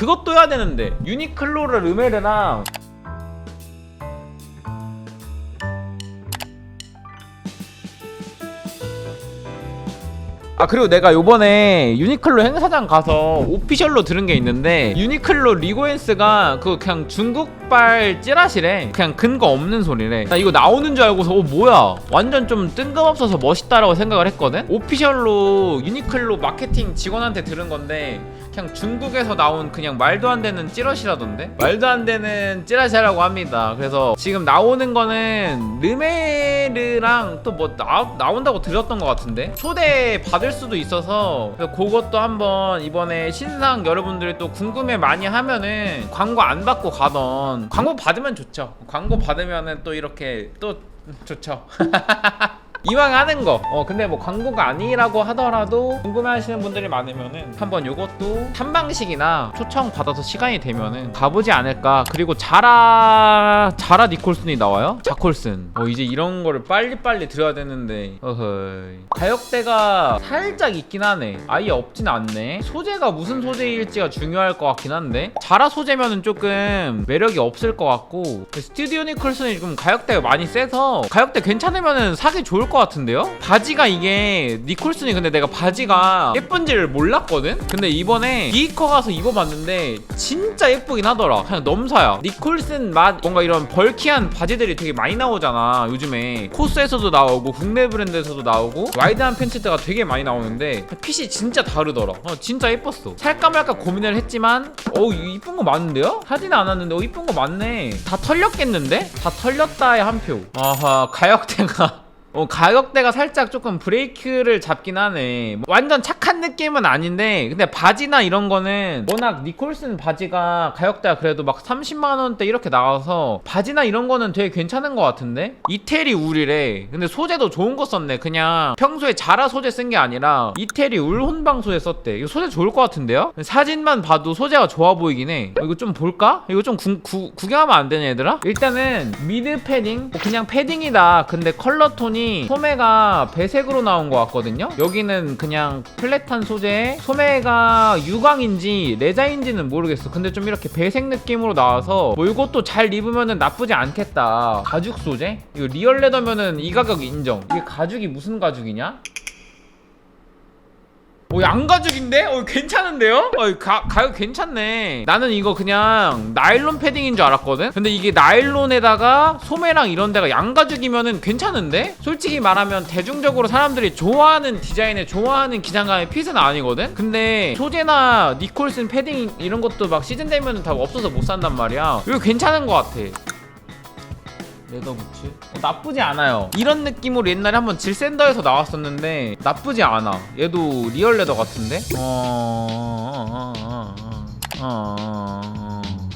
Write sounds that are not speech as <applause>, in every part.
그것도 해야 되는데. 유니클로르 르메르랑 아 그리고 내가 요번에 유니클로 행사장 가서 오피셜로 들은 게 있는데 유니클로 리고엔스가 그 그냥 중국 발 찌라시래. 그냥 근거 없는 소리래. 나 이거 나오는 줄 알고서 어 뭐야? 완전 좀 뜬금없어서 멋있다라고 생각을 했거든? 오피셜로 유니클로 마케팅 직원한테 들은 건데 그냥 중국에서 나온 그냥 말도 안 되는 찌라시라던데? 말도 안 되는 찌라시라고 합니다. 그래서 지금 나오는 거는 르메르랑 또 뭐 나온다고 들었던 것 같은데? 초대 받을 수도 있어서 그것도 한번 이번에 신상 여러분들이 또 궁금해 많이 하면은 광고 안 받고 가던 광고 받으면 좋죠. 광고 받으면은 또 이렇게 또 좋죠 <laughs> 이왕 하는 거. 어 근데 뭐 광고가 아니라고 하더라도 궁금해하시는 분들이 많으면은 한번 요것도 탐방식이나 초청 받아서 시간이 되면은 가보지 않을까. 그리고 자라 자라 니콜슨이 나와요? 자콜슨. 어 이제 이런 거를 빨리 빨리 들어야 되는데. 어허이. 가격대가 살짝 있긴 하네. 아예 없진 않네. 소재가 무슨 소재일지가 중요할 것 같긴 한데. 자라 소재면은 조금 매력이 없을 것 같고 스튜디오 니콜슨이 좀 가격대가 많이 세서 가격대 괜찮으면은 사기 좋을 것 같은데요? 바지가 이게 니콜슨이 근데 내가 바지가 예쁜지를 몰랐거든? 근데 이번에 비이커 가서 입어봤는데 진짜 예쁘긴 하더라 그냥 넘사야 니콜슨 맛 뭔가 이런 벌키한 바지들이 되게 많이 나오잖아 요즘에 코스에서도 나오고 국내 브랜드에서도 나오고 와이드한 팬츠가 되게 많이 나오는데 핏이 진짜 다르더라 어, 진짜 예뻤어 살까 말까 고민을 했지만 어우 이쁜 거 많은데요? 사진 안 왔는데 어 이쁜 거 많네 다 털렸겠는데? 다 털렸다의 한표 아하 가격대가 어, 가격대가 살짝 조금 브레이크를 잡긴 하네. 뭐 완전 착한 느낌은 아닌데, 근데 바지나 이런 거는 워낙 니콜슨 바지가 가격대가 그래도 막 30만원대 이렇게 나와서 바지나 이런 거는 되게 괜찮은 것 같은데? 이태리 울이래. 근데 소재도 좋은 거 썼네. 그냥 평소에 자라 소재 쓴 게 아니라 이태리 울 혼방 소재 썼대. 이거 소재 좋을 것 같은데요? 사진만 봐도 소재가 좋아 보이긴 해. 어, 이거 좀 볼까? 이거 좀 구, 구, 구경하면 안 되냐, 얘들아? 일단은 미드 패딩? 뭐 그냥 패딩이다. 근데 컬러 톤이 소매가 배색으로 나온 것 같거든요. 여기는 그냥 플랫한 소재에 소매가 유광인지 레자인지는 모르겠어. 근데 좀 이렇게 배색 느낌으로 나와서 뭐 이것도 잘 입으면은 나쁘지 않겠다. 가죽 소재? 이거 리얼 레더면은 이 가격 인정. 이게 가죽이 무슨 가죽이냐? 오 양가죽인데? 어 괜찮은데요? 어 가, 가격 괜찮네 나는 이거 그냥 나일론 패딩인 줄 알았거든? 근데 이게 나일론에다가 소매랑 이런 데가 양가죽이면은 괜찮은데? 솔직히 말하면 대중적으로 사람들이 좋아하는 디자인에 좋아하는 기장감의 핏은 아니거든? 근데 소재나 니콜슨 패딩 이런 것도 막 시즌 되면은 다 없어서 못 산단 말이야 이거 괜찮은 것 같아 레더 부츠? 어, 나쁘지 않아요. 이런 느낌으로 옛날에 한번 질샌더에서 나왔었는데 나쁘지 않아. 얘도 리얼 레더 같은데? 어... 어... 어... 어... 어...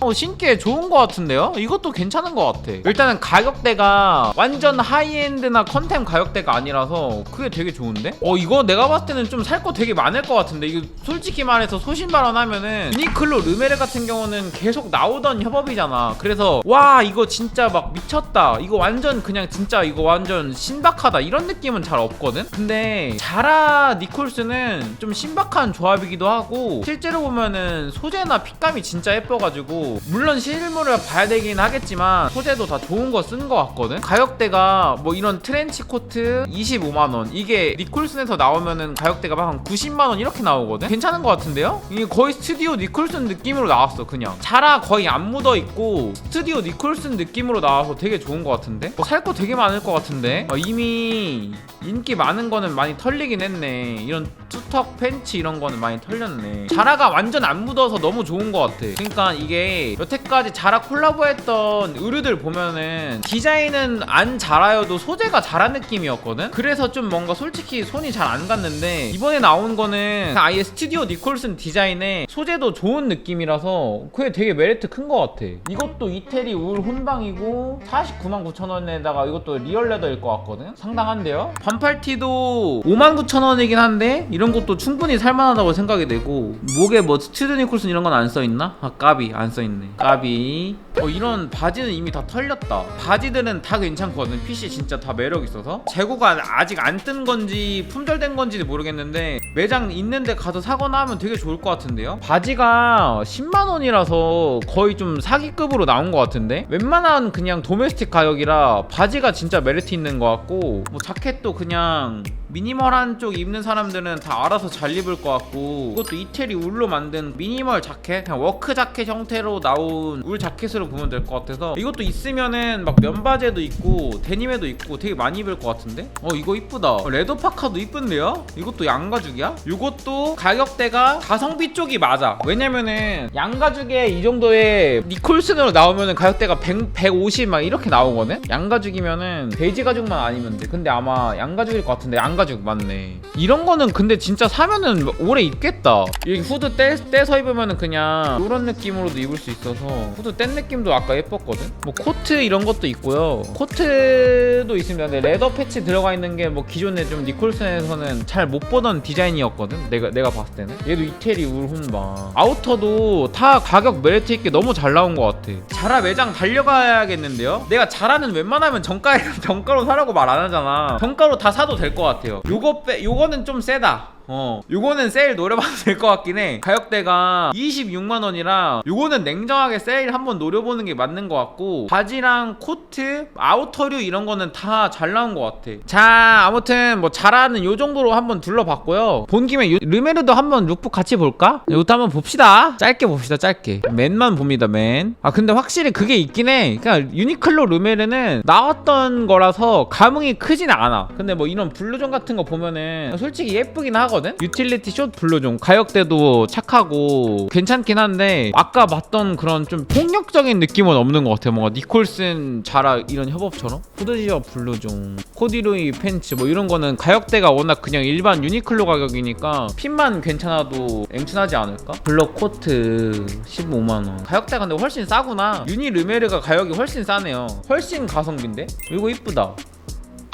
어... 어, 신기해 좋은 것 같은데요? 이것도 괜찮은 것 같아. 일단은 가격대가 완전 하이엔드나 컨템 가격대가 아니라서 그게 되게 좋은데? 어 이거 내가 봤을 때는 좀 살 거 되게 많을 것 같은데 이거 솔직히 말해서 소신발언하면은 유니클로 르메르 같은 경우는 계속 나오던 협업이잖아. 그래서 와 이거 진짜 막 미쳤다. 이거 완전 그냥 진짜 이거 완전 신박하다 이런 느낌은 잘 없거든. 근데 자라 니콜스는 좀 신박한 조합이기도 하고 실제로 보면은 소재나 핏감이 진짜 예뻐가지 고 물론 실물을 봐야 되긴 하겠지만 소재도 다 좋은 거 쓴 거 같거든? 가격대가 뭐 이런 트렌치 코트 25만원 이게 니콜슨에서 나오면은 가격대가 막 한 90만원 이렇게 나오거든? 괜찮은 거 같은데요? 이게 거의 스튜디오 니콜슨 느낌으로 나왔어 그냥. 자라 거의 안 묻어 있고 스튜디오 니콜슨 느낌으로 나와서 되게 좋은 거 같은데? 뭐 살 거 되게 많을 거 같은데? 어, 이미 인기 많은 거는 많이 털리긴 했네. 이런 투턱 팬츠 이런 거는 많이 털렸네. 자라가 완전 안 묻어서 너무 좋은 거 같아. 그러니까 이게 여태까지 자라 콜라보했던 의류들 보면은 디자인은 안 자라여도 소재가 자라 느낌이었거든? 그래서 좀 뭔가 솔직히 손이 잘 안 갔는데 이번에 나온 거는 아예 스튜디오 니콜슨 디자인에 소재도 좋은 느낌이라서 그게 되게 메리트 큰거 같아. 이것도 이태리 울 혼방이고 49만 9천 원에다가 이것도 리얼 레더일 것 같거든? 상당한데요? 반팔티도 5만 9천 원이긴 한데 이런 것도 충분히 살만하다고 생각이 되고 목에 뭐 스튜디오 니콜슨 이런 건 안 써있나? 아 까비. 안 써있네 써있네. 까비. 어 이런 바지는 이미 다 털렸다. 바지들은 다 괜찮거든. 핏이 진짜 다 매력 있어서. 재고가 아직 안 뜬 건지 품절된 건지는 모르겠는데 매장 있는데 가서 사거나 하면 되게 좋을 것 같은데요? 바지가 10만원이라서 거의 좀 사기급으로 나온 것 같은데? 웬만한 그냥 도메스틱 가격이라 바지가 진짜 메리트 있는 것 같고 뭐 자켓도 그냥 미니멀한 쪽 입는 사람들은 다 알아서 잘 입을 것 같고 이것도 이태리 울로 만든 미니멀 자켓? 그냥 워크 자켓 형태로 나온 울 자켓으로 보면 될 것 같아서 이것도 있으면은 막 면바지에도 있고 데님에도 있고 되게 많이 입을 것 같은데? 어 이거 이쁘다. 어, 레더 파카도 이쁜데요? 이것도 양가죽이야? 이것도 가격대가 가성비 쪽이 맞아. 왜냐면은 양가죽에 이 정도의 니콜슨으로 나오면은 가격대가 100, 150 막 이렇게 나오거든? 양가죽이면은 베이지 가죽만 아니면 돼. 근데 아마 양가죽일 것 같은데 양가 죽 맞네. 이런 거는 근데 진짜 사면은 오래 입겠다. 이 후드 떼, 떼서 입으면은 그냥 이런 느낌으로도 입을 수 있어서 후드 뗀 느낌도 아까 예뻤거든? 뭐 코트 이런 것도 있고요. 코트도 있습니다 근데 레더 패치 들어가 있는 게 뭐 기존에 좀 니콜슨에서는 잘 못 보던 디자인이었거든? 내가 내가 봤을 때는? 얘도 이태리 울 혼바. 아우터도 다 가격 메리트 있게 너무 잘 나온 것 같아. 자라 매장 달려가야겠는데요? 내가 자라는 웬만하면 정가 <laughs> 정가로 사라고 말 안 하잖아. 정가로 다 사도 될 것 같아요 요거 빼 요거는 좀 세다 어. 요거는 세일 노려봐도 될 것 같긴 해. 가격대가 26만원이라 요거는 냉정하게 세일 한번 노려보는 게 맞는 것 같고 바지랑 코트 아우터류 이런 거는 다 잘 나온 것 같아. 자 아무튼 뭐 잘하는 요 정도로 한번 둘러봤고요. 본 김에 요, 르메르도 한번 룩북 같이 볼까? 이것도 한번 봅시다. 짧게 봅시다 짧게. 맨만 봅니다 맨아 근데 확실히 그게 있긴 해. 그냥 유니클로 르메르는 나왔던 거라서 감흥이 크진 않아. 근데 뭐 이런 블루존 같은 거 보면은 솔직히 예쁘긴 하 거든? 유틸리티 숏 블루존 가격대도 착하고 괜찮긴 한데 아까 봤던 그런 좀 폭력적인 느낌은 없는 것 같아 뭔가 니콜슨 자라 이런 협업처럼? 후드지어 블루존 코디로이 팬츠 뭐 이런 거는 가격대가 워낙 그냥 일반 유니클로 가격이니까 핏만 괜찮아도 앵춘하지 않을까? 블럭 코트 15만원. 가격대가 근데 훨씬 싸구나. 유니 르메르가 가격이 훨씬 싸네요. 훨씬 가성비인데? 이거 이쁘다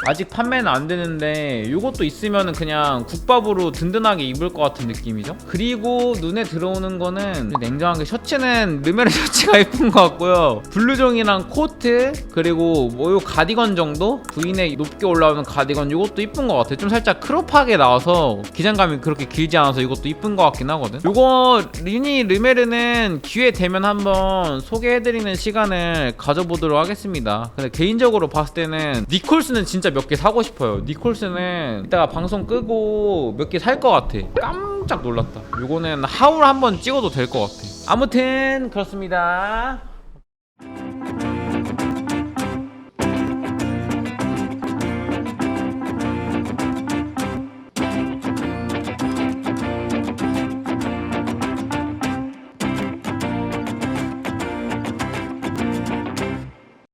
아직 판매는 안 되는데 이것도 있으면은 그냥 국밥으로 든든하게 입을 것 같은 느낌이죠. 그리고 눈에 들어오는 거는 냉정하게 셔츠는 르메르 <laughs> 셔츠가 예쁜 것 같고요. 블루종이랑 코트 그리고 뭐 요 가디건 정도 부인의 높게 올라오는 가디건 이것도 이쁜 것 같아. 좀 살짝 크롭하게 나와서 기장감이 그렇게 길지 않아서 이것도 이쁜 것 같긴 하거든. 요거 리니 르메르는 기회 되면 한번 소개해드리는 시간을 가져보도록 하겠습니다. 근데 개인적으로 봤을 때는 니콜스는 진짜 몇 개 사고 싶어요. 니콜스는 이따가 방송 끄고 몇 개 살 것 같아. 깜짝 놀랐다. 요거는 하울 한번 찍어도 될 것 같아. 아무튼 그렇습니다.